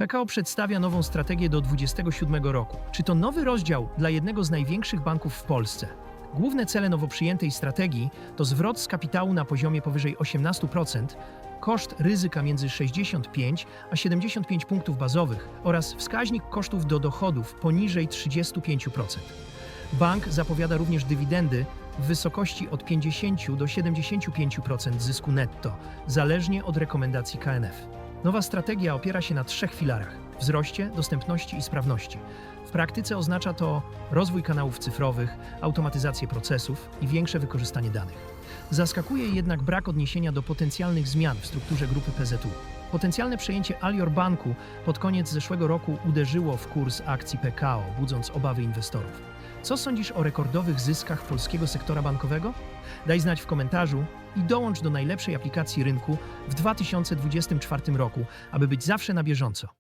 PKO przedstawia nową strategię do 2027 roku. Czy to nowy rozdział dla jednego z największych banków w Polsce? Główne cele nowo przyjętej strategii to zwrot z kapitału na poziomie powyżej 18%, koszt ryzyka między 65 a 75 punktów bazowych oraz wskaźnik kosztów do dochodów poniżej 35%. Bank zapowiada również dywidendy w wysokości od 50 do 75% zysku netto, zależnie od rekomendacji KNF. Nowa strategia opiera się na trzech filarach: wzroście, dostępności i sprawności. W praktyce oznacza to rozwój kanałów cyfrowych, automatyzację procesów i większe wykorzystanie danych. Zaskakuje jednak brak odniesienia do potencjalnych zmian w strukturze grupy PZU. Potencjalne przejęcie Alior Banku pod koniec zeszłego roku uderzyło w kurs akcji PKO, budząc obawy inwestorów. Co sądzisz o rekordowych zyskach polskiego sektora bankowego? Daj znać w komentarzu i dołącz do najlepszej aplikacji rynku w 2024 roku, aby być zawsze na bieżąco.